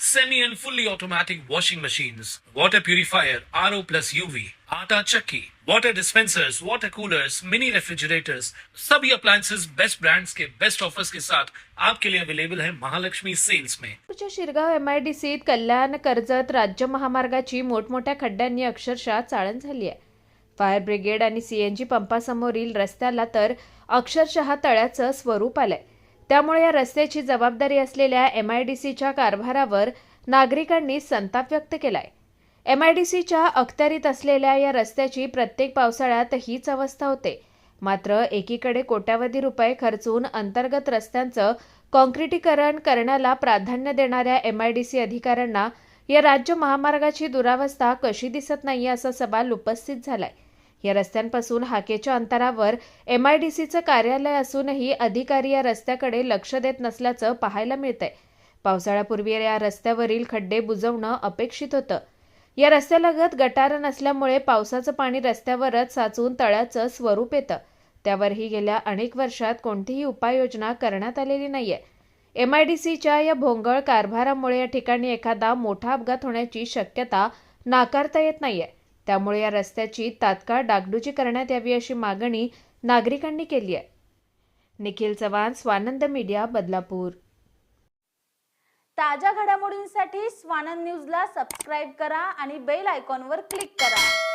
semi and fully automatic washing machines, water purifier, RO plus UV, आटा चक्की, water dispensers, water coolers, mini refrigerators, सभी appliances best brands के best offers के साथ आपके लिए अवेलेबल है महालक्ष्मी सेल्स में शिरगाव एम आय डी सीत कल्याण कर्जत राज्य महामार्गाची मोठमोठ्या खड्ड्यांनी अक्षरशः चाळण झाली आहे. फायर ब्रिगेड आणि सीएनजी पंपासमोरील रस्त्याला तर अक्षरशः तळ्याचं स्वरूप आलंय. त्यामुळे या रस्त्याची जबाबदारी असलेल्या एम आय डी सीच्या कारभारावर नागरिकांनी संताप व्यक्त केलाय. एम आय डी सीच्या अखत्यारीत असलेल्या या रस्त्याची प्रत्येक पावसाळ्यात हीच अवस्था होते. मात्र एकीकडे कोट्यावधी रुपये खर्चून अंतर्गत रस्त्यांचं कॉन्क्रिटीकरण करण्याला प्राधान्य देणाऱ्या एम आय डी सी अधिकाऱ्यांना या राज्य महामार्गाची दुरावस्था कशी दिसत नाही असा सवाल उपस्थित झालाय. या रस्त्यांपासून हाकेच्या अंतरावर एम आय डी सीचं कार्यालय असूनही अधिकारी या रस्त्याकडे लक्ष देत नसल्याचं पाहायला मिळतंय. पावसाळ्यापूर्वी या रस्त्यावरील खड्डे बुजवणं अपेक्षित होतं. या रस्त्यालगत गटार नसल्यामुळे पावसाचं पाणी रस्त्यावरच साचून तळ्याचं स्वरूप येतं. त्यावरही गेल्या अनेक वर्षात कोणतीही उपाययोजना करण्यात आलेली नाहीये. एम आय डी सीच्या या भोंगळ कारभारामुळे या ठिकाणी एखादा मोठा अपघात होण्याची शक्यता नाकारता येत नाहीये. त्यामुळे या रस्त्याची तात्काळ डागडुजी करण्यात यावी अशी मागणी नागरिकांनी केली आहे. निखिल चव्हाण स्वानंद मीडिया बदलापूर. ताज्या घडामोडींसाठी स्वानंद न्यूजला सबस्क्राईब करा आणि बेल आयकॉनवर क्लिक करा.